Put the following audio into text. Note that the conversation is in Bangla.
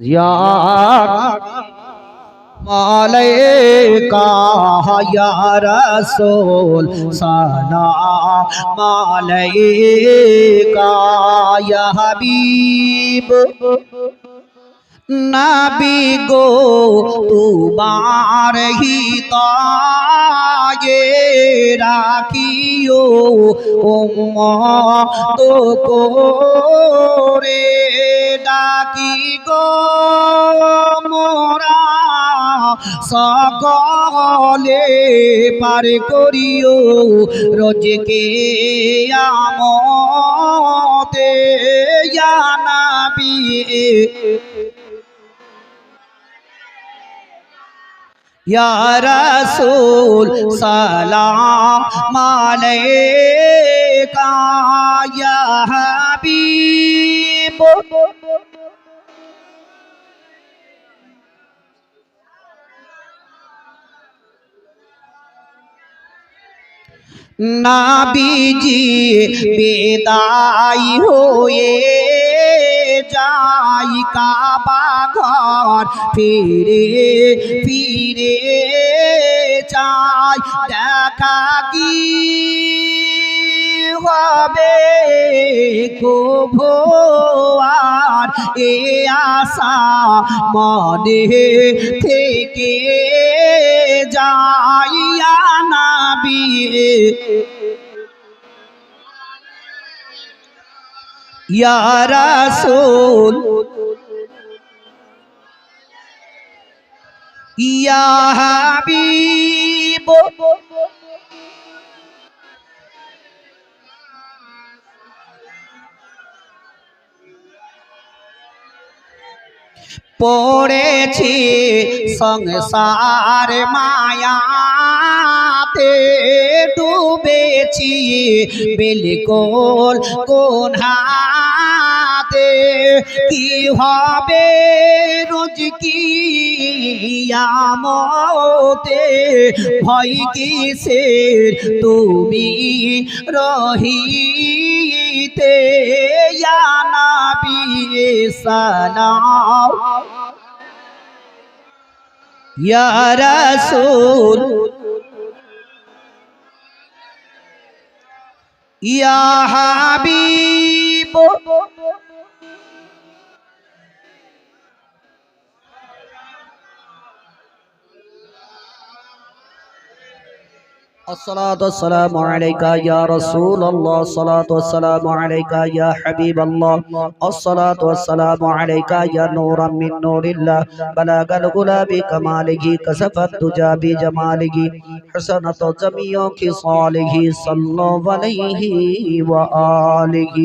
यार का सना माले का नबी गो तुम्हार ही तागे राखियो ओम तो को रे। ডাকি গো সকলে পার করিও রোজকে আমতে জানাবি Ya Rasul Salam Alayhi নাবিজি বেদাই হয়ে যাই কাবা ঘর, ফিরে ফিরে চাই দেখা কি হবে আর? এ আশা মনে থেকে যাইয়া ইয়া রাসূল ইয়া হাবিব। পড়েছি সংসার মায়াতে। ডুবেছি বিলকুল কোন হাতে? কি হবে রোজ কি আমতে? ভয় কিসের তুমি রহিতে? নাবি সালাম। ইয়া ইয়া হাবিব الصلاة والسلام عليك يا رسول الله. الصلاة والسلام عليك يا حبيب الله. الصلاة والسلام عليك يا نورا من نور الله. بلغ الغلا بكماله كسف الدجى بجماله. حسنة جميع خصاله صلى عليه وآله.